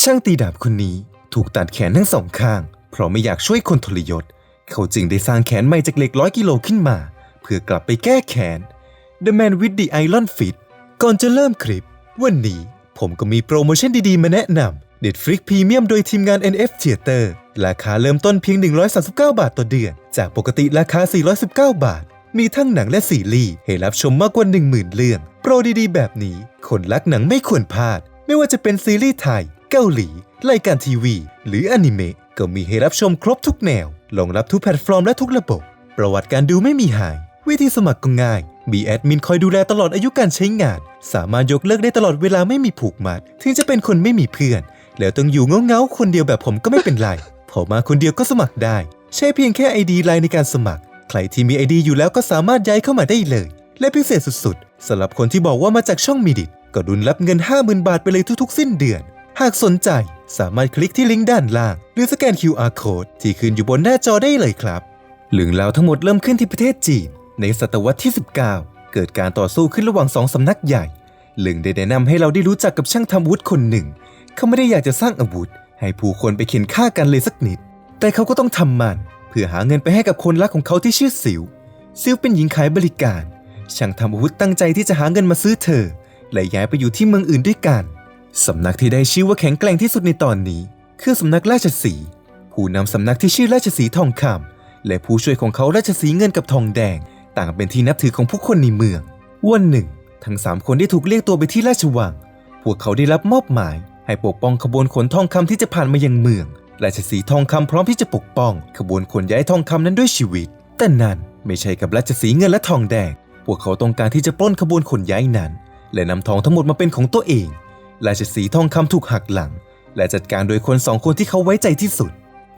ช่างตีดาบคนนี้ถูกตัดแขนทั้งสองข้าง เพราะไม่อยากช่วยคนทรยศ เขาจึงได้สร้างแขนใหม่จากเหล็กร้อยกิโลขึ้นมา เพื่อกลับไปแก้แค้น The Man with the Iron Fist ก่อนจะเริ่มคลิป วันนี้ผมก็มีโปรโมชั่นดีๆ มาแนะนำ Netflix Premium โดยทีมงาน NF Theater ราคาเริ่มต้นเพียง 139 บาทต่อเดือน จากปกติราคา 419 บาท มีทั้งหนังและซีรีส์ให้รับชมมากกว่า 10,000 เรื่อง โปรดีๆ แบบนี้ คนรักหนังไม่ควรพลาด ไม่ว่าจะเป็นซีรีส์ไทย เกาหลีรายการทีวี หรืออนิเมะก็มีให้รับชมครบทุกแนวรองรับทุกแพลตฟอร์มและทุกระบบ ประวัติการดูไม่มีหาย วิธีสมัครก็ง่าย มีแอดมินคอยดูแลตลอดอายุการใช้งาน สามารถยกเลิกได้ตลอดเวลาไม่มีผูกมัด ถึงจะเป็นคนไม่มีเพื่อน แล้วต้องอยู่เงาๆคนเดียวแบบผมก็ไม่เป็นไร พอมาคนเดียวก็สมัครได้ ใช้เพียงแค่ ID ไลน์ในการสมัคร ใครที่มี ID อยู่แล้วก็สามารถย้ายเข้ามาได้เลย และพิเศษสุดๆสำหรับคนที่บอกว่ามาจากช่องมีดิตก็ดุนรับเงิน 50,000 บาทไปเลยทุกๆ สิ้นเดือน หากสนใจสามารถคลิกที่ลิงก์ด้านล่าง หรือสแกน QR code ที่ขึ้นอยู่บนหน้าจอได้เลยครับเรื่องราวทั้งหมดเริ่มขึ้นที่ประเทศจีน ในศตวรรษที่ 19 เกิดการต่อสู้ขึ้นระหว่างสองสำนักใหญ่เรื่องได้แนะนำให้เราได้รู้จักกับช่างทำอาวุธคนหนึ่ง เขาไม่ได้อยากจะสร้างอาวุธ ให้ผู้คนไปเข็นฆ่ากันเลยสักนิด แต่เขาก็ต้องทำมัน เพื่อหาเงินไปให้กับคนรักของเขาที่ชื่อสิวซิวเป็นหญิงขายบริการ ช่างทำอาวุธตั้งใจที่จะหาเงินมาซื้อเธอ และย้ายไปอยู่ที่เมืองอื่นด้วยกัน สำนักที่ได้ชื่อว่าแข็งแกร่งที่สุดในตอนนี้ คือสำนักราชสี ผู้นำสำนักที่ชื่อราชสีทองคำและผู้ช่วยของเขาราชสีเงินกับทองแดง ต่างเป็นที่นับถือของผู้คนในเมือง วันหนึ่ง ทั้งสามคนได้ถูกเรียกตัวไปที่ราชวัง พวกเขาได้รับมอบหมาย ให้ปกป้องขบวนขนทองคำที่จะผ่านมายังเมือง ราชสีทองคำพร้อมที่จะปกป้อง ขบวนขนย้ายทองคำนั้นด้วยชีวิต แต่นั่นไม่ใช่กับราชสีเงินและทองแดง พวกเขาต้องการที่จะปล้นขบวนขนย้ายนั้น และนำทองทั้งหมดมาเป็นของตัวเอง ราชสีทองคำถูกหักหลัง และจัดการโดยคนสองคนที่เขาไว้ใจที่สุด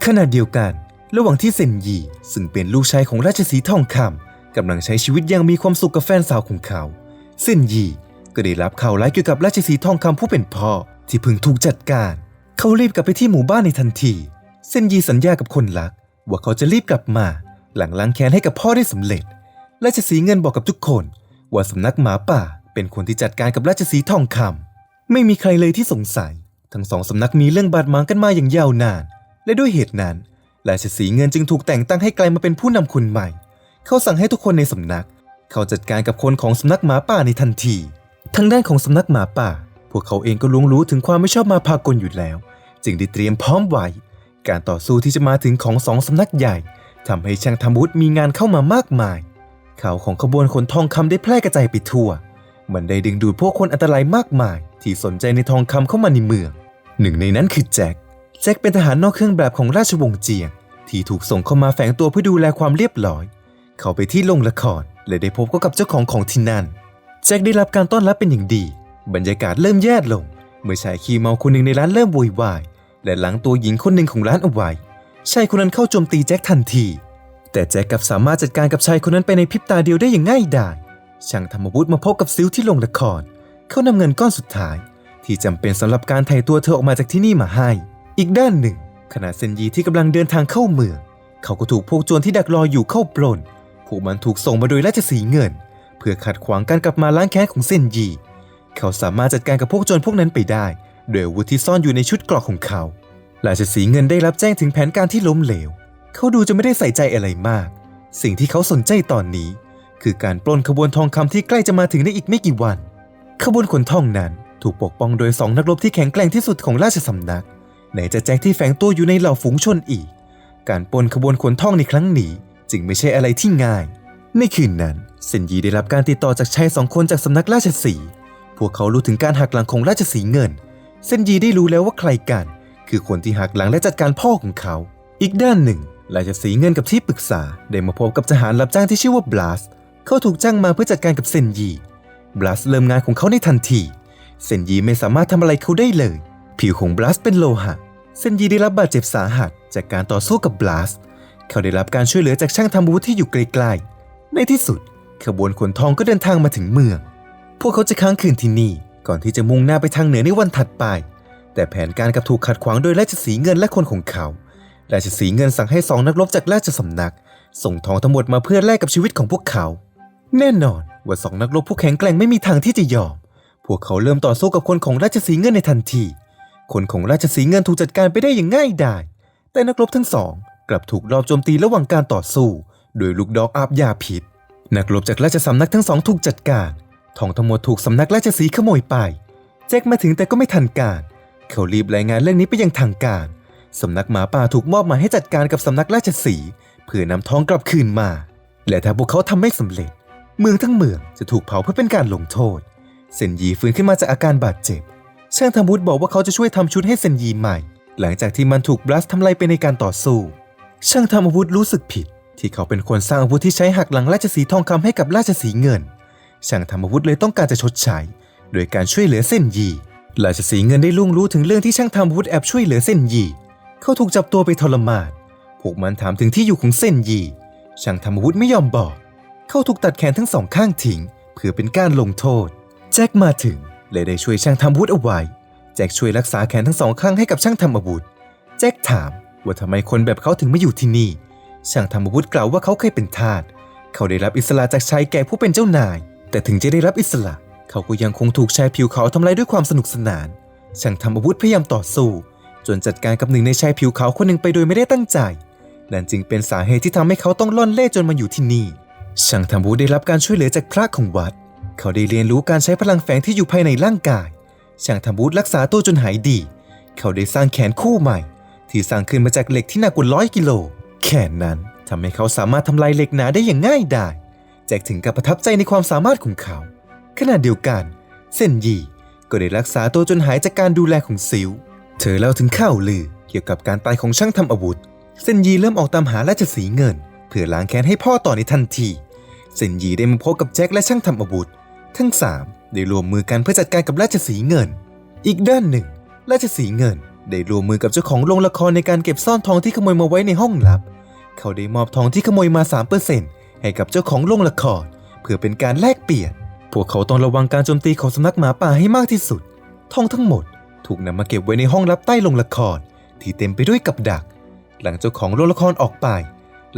ขณะเดียวกัน ระหว่างที่เซนยีซึ่งเป็นลูกชายของราชสีทองคำกำลังใช้ชีวิตอย่างมีความสุขกับแฟนสาวของเขา เซนยีก็ได้รับข่าวร้ายเกี่ยวกับราชสีทองคำผู้เป็นพ่อที่เพิ่งถูกจัดการ เขารีบกลับไปที่หมู่บ้านในทันที เซนยีสัญญากับคนรัก ว่าเขาจะรีบกลับมา หลังล้างแค้นให้กับพ่อได้สำเร็จ ราชสีเงินบอกกับทุกคน ว่าสำนักหมาป่าเป็นคนที่จัดการกับราชสีทองคำ ไม่มีใครเลยที่สงสัย ทั้งสองสำนักมีเรื่องบาดหมางกันมาอย่างยาวนาน และด้วยเหตุนั้นราชสีห์เงินจึงถูกแต่งตั้งให้กลายมาเป็นผู้นำคนใหม่ เขาสั่งให้ทุกคนในสำนัก เขาจัดการกับคนของสำนักหมาป่าในทันที ทางด้านของสำนักหมาป่า พวกเขาเองก็รู้รู้ถึงความไม่ชอบมาพากลอยู่แล้ว จึงได้เตรียมพร้อมไว้ การต่อสู้ที่จะมาถึงของสองสำนักใหญ่ทำให้ช่างทำอาวุธมีงานเข้ามามากมาย ข่าวของขบวนขนทองคำได้แพร่กระจายไปทั่ว มันได้ดึงดูดพวกคนอันตรายมากมาย ที่สนใจในทองคำเข้ามาในเมือง หนึ่งในนั้นคือแจ็ค แจ็คเป็นทหารนอกเครื่องแบบของราชวงศ์เจียง ที่ถูกส่งเข้ามาแฝงตัวเพื่อดูแลความเรียบร้อย เขาไปที่โรงละครและได้พบกับเจ้าของของที่นั่น แจ็คได้รับการต้อนรับเป็นอย่างดี บรรยากาศเริ่มแย่ลง เมื่อชายขี้เมาคนหนึ่งในร้านเริ่มโวยวาย และหลังตัวหญิงคนหนึ่งของร้านเอาไว้ ชายคนนั้นเข้าโจมตีแจ็คทันที แต่แจ็คกลับสามารถจัดการกับชายคนนั้นไปในพริบตาเดียวได้อย่างง่ายดาย ช่างธรรมวุฒิมาพบกับซิลที่โรงละคร เขานำเงินก้อนสุดท้าย ที่จำเป็นสำหรับการไถ่ตัวเธอออกมาจากที่นี่มาให้ อีกด้านหนึ่ง ขณะเซนยีที่กำลังเดินทางเข้าเมือง เขาก็ถูกพวกโจรที่ดักรออยู่เข้าปล้นพวกมันถูกส่งมาโดยราชสีเงิน เพื่อขัดขวางการกลับมาล้างแค้นของเซนยี เขาสามารถจัดการกับพวกโจรพวกนั้นไปได้โดยวุธที่ซ่อนอยู่ในชุดเกราะของเขาราชสีเงินได้รับแจ้งถึงแผนการที่ล้มเหลว เขาดูจะไม่ได้ใส่ใจอะไรมาก สิ่งที่เขาสนใจตอนนี้ คือการปล้นขบวนทองคำที่ใกล้จะมาถึงในอีกไม่กี่วัน ขบวนขนทองนั้นถูกปกป้องโดยสองนักรบที่แข็งแกร่งที่สุดของราชสำนักไหนจะแจ็คที่แฝงตัวอยู่ในเหล่าฝูงชนอีก การปล้นขบวนขนทองในครั้งนี้ จึงไม่ใช่อะไรที่ง่าย ในคืนนั้นเซนยีได้รับการติดต่อจากชายสองคนจากสำนักราชสี พวกเขารู้ถึงการหักหลังของราชสีเงิน เซนยีได้รู้แล้วว่าใครกัน คือคนที่หักหลังและจัดการพ่อของเขา อีกด้านหนึ่งราชสีเงินกับที่ปรึกษาได้มาพบกับทหารรับจ้างที่ชื่อว่าบลัส เขาถูกจ้างมาเพื่อจัดการกับเซนยีบลัสเริ่มงานของเขาในทันที เซนยีไม่สามารถทำอะไรเขาได้เลย ผิวของบลัสเป็นโลหะ เซนยีได้รับบาดเจ็บสาหัส จากการต่อสู้กับบลัส เขาได้รับการช่วยเหลือจากช่างทำอาวุธที่อยู่ไกลๆ ในที่สุด ขบวนขนทองก็เดินทางมาถึงเมือง พวกเขาจะค้างคืนที่นี่ ก่อนที่จะมุ่งหน้าไปทางเหนือในวันถัดไป แต่แผนการกับถูกขัดขวางโดยราชสีเงินและคนของเขา ราชสีเงินสั่งให้สองนักรบจากราชสำนัก ส่งทองทั้งหมดมาเพื่อแลกกับชีวิตของพวกเขา แน่นอนว่าสองนักรบผู้แข็งแกร่งไม่มีทางที่จะยอม พวกเขาเริ่มต่อสู้กับคนของราชสีเงินในทันที คนของราชสีเงินถูกจัดการไปได้อย่างง่ายดาย แต่นักรบทั้งสองกลับถูกรอบโจมตีระหว่างการต่อสู้ โดยลูกดอกอาบยาพิษ นักรบจากราชสำนักทั้งสองถูกจัดการ ทองทั้งหมดถูกสำนักราชสีขโมยไป แจ็คมาถึงแต่ก็ไม่ทันการ เขารีบรายงานเรื่องนี้ไปยังทางการสำนักหมาป่าถูกมอบหมายให้จัดการกับสำนักราชสีเพื่อนำทองกลับคืนมา และถ้าพวกเขาทำไม่สำเร็จ เมืองทั้งเมืองจะถูกเผาเพื่อเป็นการลงโทษ เซนยีฟื้นขึ้นมาจากอาการบาดเจ็บ ช่างทำวุธบอกว่าเขาจะช่วยทำชุดให้เซนยีใหม่ หลังจากที่มันถูกบลัสทำลายไปในการต่อสู้ ช่างทำอาวุธรู้สึกผิด ที่เขาเป็นคนสร้างอาวุธที่ใช้หักหลังราชสีทองคำให้กับราชสีเงิน ช่างทำอาวุธเลยต้องการจะชดใช้ โดยการช่วยเหลือเส้นยีราชสีเงินได้ล่วงรู้ถึงเรื่องที่ช่างทำอาวุธแอบช่วยเหลือเส้นยีเขาถูกจับตัวไปทรมานพวกมันถามถึงที่อยู่ของเส้นยีช่างทำอาวุธไม่ยอมบอก เขาถูกตัดแขนทั้งสองข้างทิ้งเพื่อเป็นการลงโทษ แจ็คมาถึงเลยได้ช่วยช่างทำอาวุธเอาไว้ แจ็คช่วยรักษาแขนทั้งสองข้างให้กับช่างทำอาวุธ แจ็คถามว่าทำไมคนแบบเขาถึงมาอยู่ที่นี่ ช่างทำอาวุธกล่าวว่าเขาเคยเป็นทาส เขาได้รับอิสระจากชายแก่ผู้เป็นเจ้านาย แต่ถึงจะได้รับอิสระ เขาก็ยังคงถูกชายผิวขาวทำลายด้วยความสนุกสนาน ช่างทำอาวุธพยายามต่อสู้ จนจัดการกับหนึ่งในชายผิวขาวคนหนึ่งไปโดยไม่ได้ตั้งใจ นั่นจึงเป็นสาเหตุที่ทำให้เขาต้องล่อนเล่จนมาอยู่ที่นี่ ช่างทำอาวุได้รับการช่วยเหลือจากพระของวัด เขาได้เรียนรู้การใช้พลังแฝงที่อยู่ภายในร่างกาย ช่างทำอาวุรักษาตัวจนหายดี เขาได้สร้างแขนคู่ใหม่ ที่สร้างขึ้นมาจากเหล็กที่หนักกว่าร้อยกิโล แขนนั้นทำให้เขาสามารถทำลายเหล็กหนาได้อย่างง่ายดายแจ็คถึงกับประทับใจในความสามารถของเขา ขณะเดียวกันเส้นยีก็ได้รักษาตัวจนหายจากการดูแลของซิล เธอเล่าถึงข่าวลือเกี่ยวกับการตายของช่างทำอาวุธเส้นยีเริ่มออกตามหาราชสีเงิน เพื่อล้างแค้นให้พ่อต่อในทันที เส้นยีได้มาพบกับแจ็คและช่างทำอาวุธ ทั้งสามได้รวมมือกันเพื่อจัดการกับราชสีเงิน อีกด้านหนึ่ง ราชสีเงิน ได้รวมมือกับเจ้าของโรงละครในการเก็บซ่อนทองที่ขโมยมาไว้ในห้องลับ เขาได้มอบทองที่ขโมยมา 3%ให้กับเจ้าของโรงละคร เพื่อเป็นการแลกเปลี่ยน พวกเขาต้องระวังการโจมตีของสำนักหมาป่าให้มากที่สุด ทองทั้งหมด ถูกนำมาเก็บไว้ในห้องลับใต้โรงละคร ที่เต็มไปด้วยกับดัก หลังเจ้าของโรงละครออกไป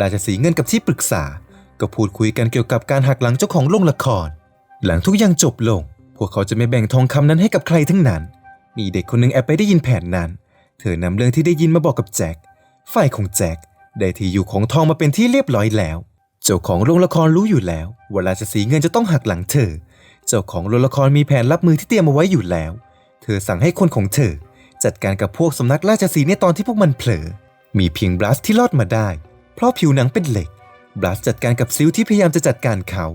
ราชสีเงินกับที่ปรึกษา ก็พูดคุยกันเกี่ยวกับการหักหลังเจ้าของโรงละคร หลังทุกอย่างจบลง พวกเขาจะไม่แบ่งทองคำนั้นให้กับใครทั้งนั้น มีเด็กคนหนึ่งแอบไปได้ยินแผนนั้น เธอนำเรื่องที่ได้ยินมาบอกกับแจ็คฝ่ายของแจ็คได้ที่อยู่ของทองมาเป็นที่เรียบร้อยแล้ว เจ้าของโรงละครรู้อยู่แล้วว่าราชสีเงินจะต้องหักหลังเธอ เจ้าของโรงละครมีแผนรับมือที่เตรียมเอาไว้อยู่แล้ว เธอสั่งให้คนของเธอ จัดการกับพวกสำนักราชสีในตอนที่พวกมันเผลอ มีเพียงบลัสที่รอดมาได้ เพราะผิวหนังเป็นเหล็ก บลัสจัดการกับซิลที่พยายามจะจัดการเขา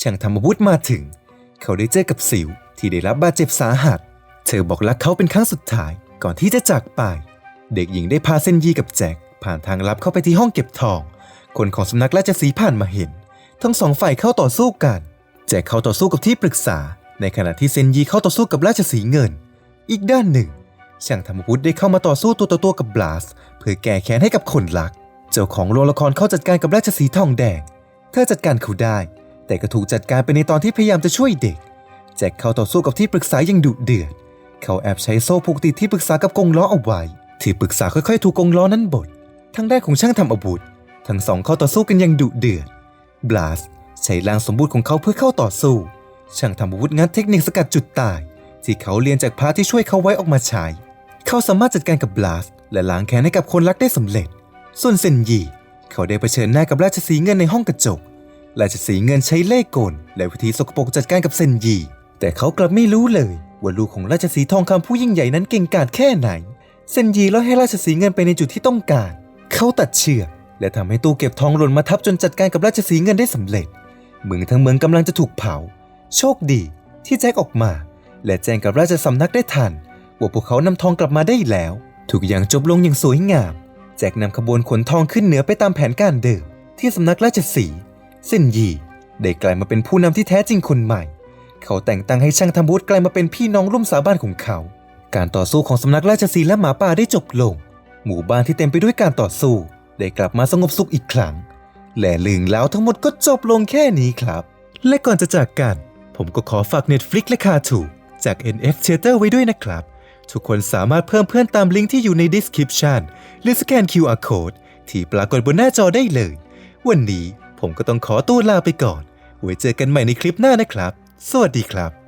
ช่างทำอาวุธมาถึง เขาได้เจอกับซิลที่ได้รับบาดเจ็บสาหัส เธอบอกรักเขาเป็นครั้งสุดท้ายก่อนที่จะจากไป เด็กหญิงได้พาเซนยีกับแจ็คผ่านทางลับเข้าไปที่ห้องเก็บทอง คนของสำนักราชสีผ่านมาเห็น ทั้งสองฝ่ายเข้าต่อสู้กัน แจ็คเข้าต่อสู้กับที่ปรึกษา ในขณะที่เซนยีเข้าต่อสู้กับราชสีเงิน อีกด้านหนึ่งช่างทำอาวุธได้เข้ามาต่อสู้ตัวต่อตัวกับบลาสเพื่อแก้แค้นให้กับคนรัก เจ้าของโรงละครเข้าจัดการกับราชสีทองแดง เธอจัดการเขาได้ แต่ก็ถูกจัดการไปในตอนที่พยายามจะช่วยเด็ก แจ็คเข้าต่อสู้กับที่ปรึกษาอย่างดุเดือด เขาแอบใช้โซ่ผูกติดที่ปรึกษากับกงล้อเอาไว้ ที่ปรึกษาค่อยๆ ถูกกงล้อนั้นบดทางด้านของช่างทำอาวุธ ทั้งสองเข้าต่อสู้กันอย่างดุเดือด บลาสใช้ลางสมบูรณ์ของเขาเพื่อเข้าต่อสู้ ช่างทำอาวุธงัดเทคนิคสกัดจุดตาย ที่เขาเรียนจากพระที่ช่วยเขาไว้ออกมาใช้ เขาสามารถจัดการกับบลาสและล้างแค้นให้กับคนรักได้สำเร็จ ส่วนเซนยีเขาได้เผชิญหน้ากับราชสีเงินในห้องกระจก ราชสีเงินใช้เล่ห์กลและวิธีสกปรกจัดการกับเซนยี แต่เขากลับไม่รู้เลยว่าลูกของราชสีทองคำผู้ยิ่งใหญ่นั้นเก่งกาจแค่ไหน เซนยีแล้วให้ราชสีเงินไปในจุดที่ต้องการ เขาตัดเชือกและทำให้ตู้เก็บทองหล่นมาทับจนจัดการกับราชสีเงินได้สำเร็จ เมืองทั้งเมืองกำลังจะถูกเผา โชคดีที่แจ็คออกมา และแจ้งกับราชสำนักได้ทันว่าพวกเขานำทองกลับมาได้แล้ว ทุกอย่างจบลงอย่างสวยงาม แจ็คนำขบวนขนทองขึ้นเหนือไปตามแผนการเดิม ที่สำนักราชสีเส้นยีได้กลายมาเป็นผู้นำที่แท้จริงคนใหม่ เขาแต่งตั้งให้ช่างทำบุตรกลายมาเป็นพี่น้องร่วมสาบานของเขา การต่อสู้ของสำนักราชสีและหมาป่าได้จบลง หมู่บ้านที่เต็มไปด้วยการต่อสู้ ได้กลับมาสงบสุขอีกครั้ง และลืงแล้วทั้งหมดก็จบลงแค่นี้ครับ และก่อนจะจากกัน ผมก็ขอฝาก Netflix และคาถูจาก NF Theater ไว้ด้วยนะครับ ทุกคนสามารถเพิ่มเพื่อนตามลิงก์ที่อยู่ใน description หรือสแกน QR code ที่ปรากฏบนหน้าจอได้เลย วันนี้ผมก็ต้องขอตัวลาไปก่อน ไว้เจอกันใหม่ในคลิปหน้านะครับ สวัสดีครับ